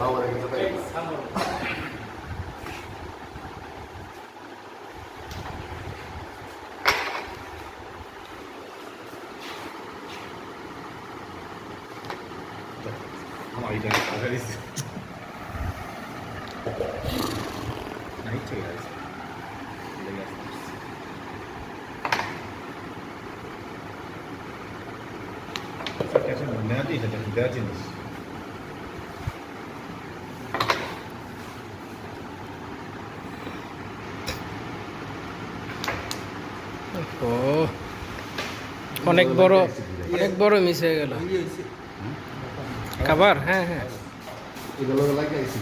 Ahora que se pega. আমার এটা আগে দিছি নাই চলে গেছে লেগে আসছে Gerçekten neredeydi? Derdiniz. ও। অনেক বড় অনেক বড় মিস হয়ে গেল। খাবার? হ্যাঁ হ্যাঁ। গেছে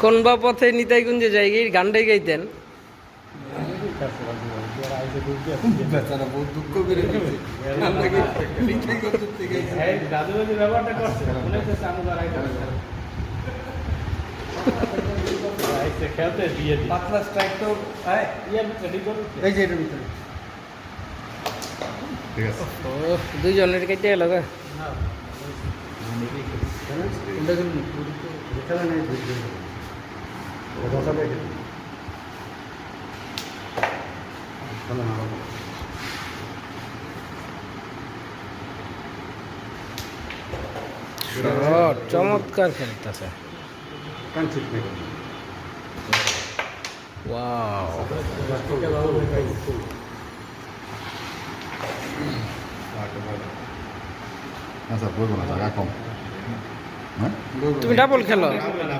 কোন বা পথে নিতাইগুঞ্জে যাই গানটাই গাইতেন। বেচারা বহুত দুঃখ করে দাদু ব্যবহারটা করছে মনে হচ্ছে আমি খেলতে দিয়ে দিই। পাতলা স্ট্রাইক তো হ্যাঁ ইয়ে রেডি করুন এই যে এটার ভিতরে। ঠিক আছে। ও দুইজনের কেটে গেল গা। কোনটা কিন্তু খেলা নেই শট চমৎকার খেলতেছে। ওয়াও আচ্ছা বলব না জায়গা হ্যাঁ? তুমি ডাবল খেলো।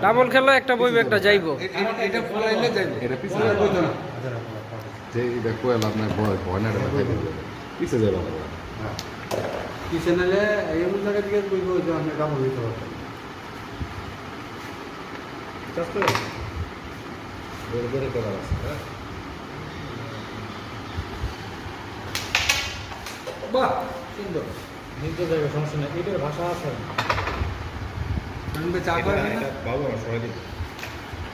ডাবল খেলো একটা বইবে একটা যাইবো। এটা ফলাইলে যাইবে। এটা পিছনে। বইতো না যে এটা কোয়েল আপনার ভয় ভয় না এটা পিছে যাবে না কিসে নালে এমন জায়গা থেকে বলব যে আমি কাপড় দিতে পারতাম বেড়ে বেড়ে করা আছে হ্যাঁ বাহ সুন্দর নিতে যাবে সমস্যা নেই এটার ভাষা আছে আমি চা করে না বাবু আমার সরাই দিন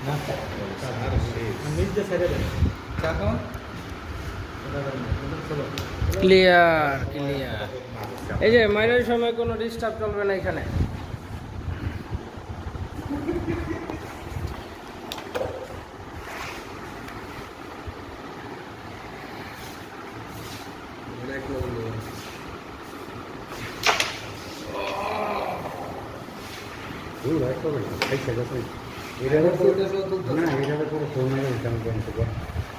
না আর নিজে ছেড়ে দেন চা খাওয়া ক্লিয়ার ক্লিয়ার এই যে মাইনের সময় কোনো ডিস্টার্ব চলবে না এখানে দিয়েছে তো আমি মনে করছি আপনি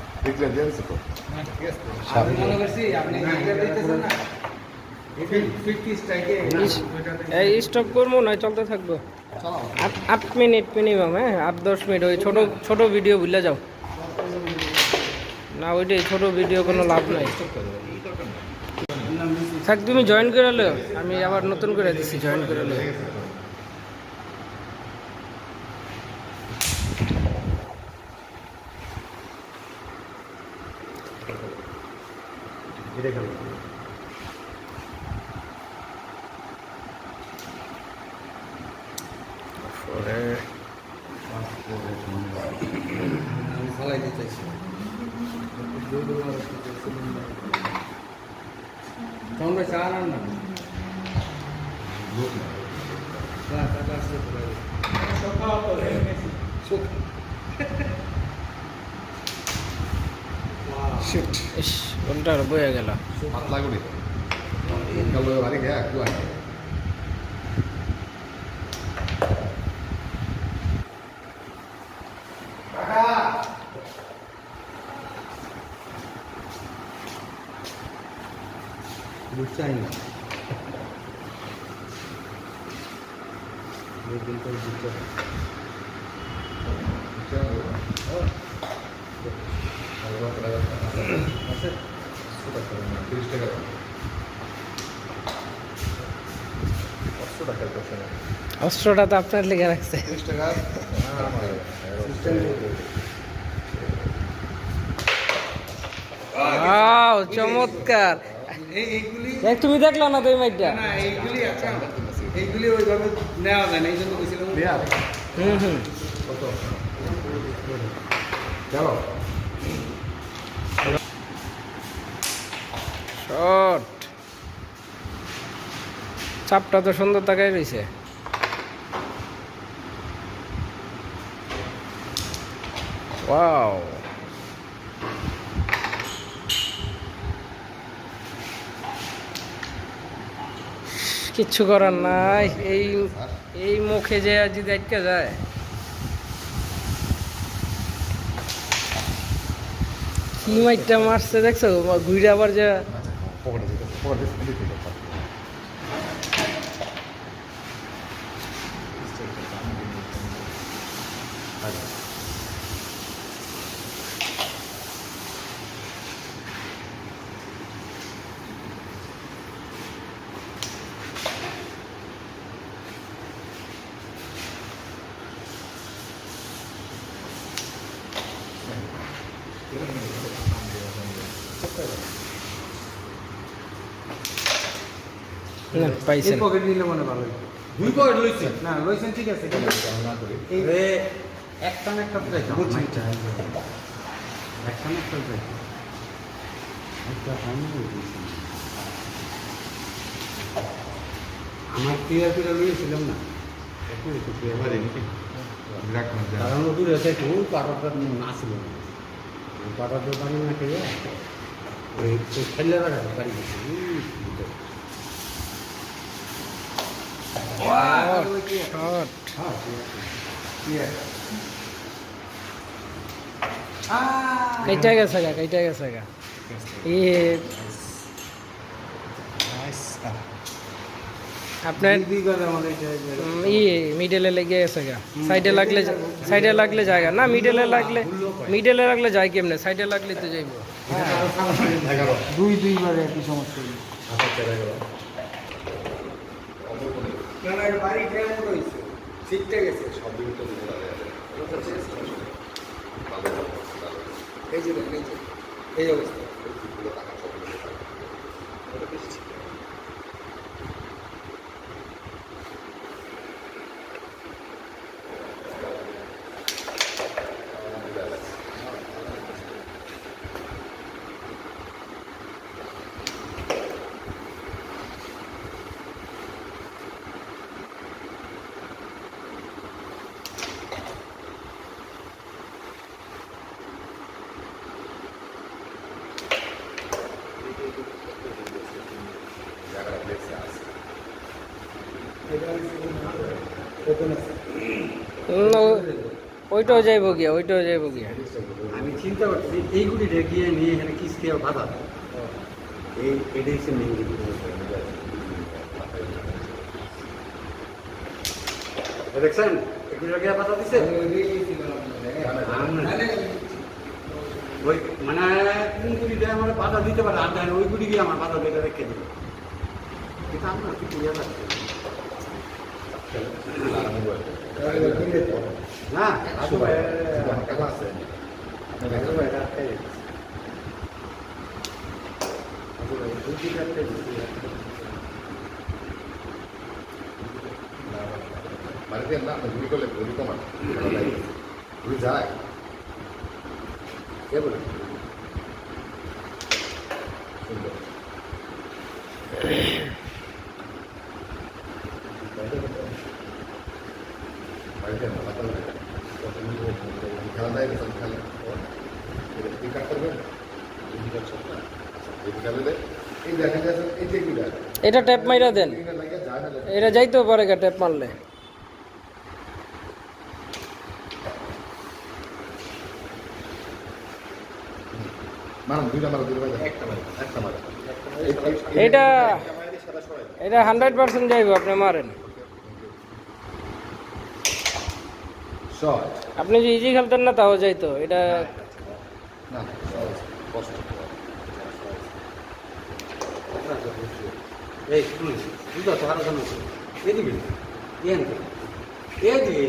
ফিফটি এই স্টপ করব চলতে থাকব। মিনিট মিনিমাম হ্যাঁ? আট, দশ মিনিট, ওই ছোটো ভিডিও ভুলে যাও। না, ওইটাই, ছোটো ভিডিও কোনো লাভ নাই। থাক, তুমি জয়েন করে আমি আবার নতুন করে দিচ্ছি জয়েন করে লো আমি ফলাই দিতে চাইছি তখন ভাই চা আনান না চা চাটা আসতে ইস কোনটা বয়ে গেল? পাতলা করে কালো বাড়ি গিয়ে কুয়া চাই না দুদিন পর বুঝতে আছে তিরিশ টাকা অস্ত্রটা তো আপনার লেগে রাখছে। চমৎকার। তুমি দেখলা না তো এই এইগুলি এইগুলি ওইভাবে নেওয়া যায় না এই জন্য বলছিলাম হুম হুম। কত? চলো শর্ট চাপটা তো সুন্দর তাকাই রয়েছে ওয়াও। কিচ্ছু করার নাই। এই এই মুখে যে যদি দেখতে যায়। কি মাইটটা মারছে দেখছ? ঘুরে আবার যে 포가 돼서 살릴 것 같아요. 맞아요. 네. 이런 게 있어요. 아, 네, না, পাইছেন। এই পকেট নিলে মনে ভালো। দুই পয়েন্ট লইছে না লইছেন ঠিক আছে ঠিক আছে। এই একটা না একটা বুঝছি। একটা না একটা যাই আমার ক্লিয়ার করে লইয়েছিলাম না। একটু একটু না যা। কারণ একটু ওই পাটাটা আসছিল না ওই পাটাটা পানি না খেয়ে ওই ফেলে রাখা বাড়ি গেছে উই, ভিতরে। শর্ট হ্যাঁ, ঠিক আছে। Clear. কেটে গেছে গা কেটে গেছে গা ই আপনার দুই দুই করে আমার এটা যে- উম, ই মিডলে লেগে গেছে গা সাইডে লাগলে সাইডে লাগলে জায়গা না মিডলে লাগলে মিডলে লাগলে যায় কেমনে সাইডে লাগলে তো যাইবো এগারো দুই দুইবারে একই সমস্যা হলো। রয়েছে? শিখতে গেছে। সব দিন তো এই যে, এই অবস্থা উম, ও- ওইটাও যাইবো গিয়া ওইটাও যাইবো গিয়া। আমি চিন্তা করছি এইগুলি গিয়ে নিয়ে এখানে কিস্তি আর বাধা? দেয়। এই এটাই হচ্ছে মেন দেখছেন? এগুলি গিয়ে বাধা দিচ্ছে ওই মানে কোন আমার বাধা দিতে পারে? আর দেয় না, ওই গুলি গিয়ে আমার বাধা দিতে রেখে দিবে কিন্তু আমরা কি না ভাই কেমন আছে? বাড়িতে না গুলি করলে গুলি কমান গুলি যায় কে বলে সুন্দর। বাড়িতে না বাতাল না। খেলা দেয় না, সব খেলে। এটা কি কাজ করবে? এই কাজ সব না। এই খেলে দেয়। এই দেখেন যে আসলে এই যে গুলা। এটা ট্যাপ মাইরা দেন এটা যাইতেও পারে গা ট্যাপ মারলে। এটা। এটা হান্ড্রেড পার্সেন্ট যাইবো আপনি মারেন আপনি যদি ইজি খেলতেন না তাও যাইতো এটা না, এই শুনুন বুঝতে পারছ আরও জানো এদিকে এন এদিকে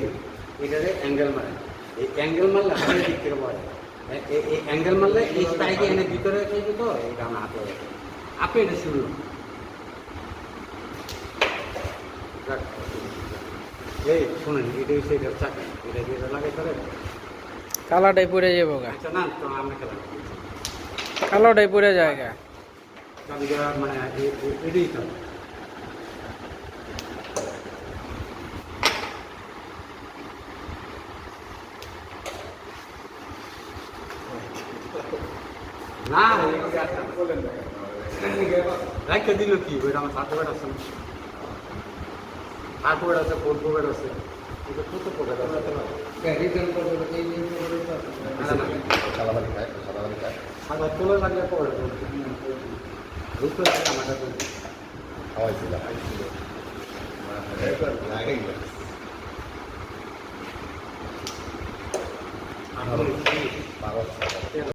এটারে অ্যাঙ্গেল মারে এই অ্যাঙ্গেল মারলে হাতের দিক থেকে এ- এ- এই অ্যাঙ্গেল মারলে এই স্পাইকে এনে ভিতরে চাইবে তো এটা আমার হাতে আপনি এটা শুরু এই শুনেন এটা হচ্ছে এটার চাকা এটা দিয়ে লাগাই করে কালাটাই পড়ে যাব আচ্ছা না তো আমরা কালোটাই পড়ে যায় গা তাদেরকে মানে এটাই তো না রাখতে দিল কি? ওইটা আমার সাত পকেট আছে না? আট পকেট আছে ফোর পকেট আছে। এটা কত খায় সাদা তোলে লাগলে পকেট রুখতে লাগে আমার কাছে খাওয়াইছিলাম লাগাই আর পাওয়া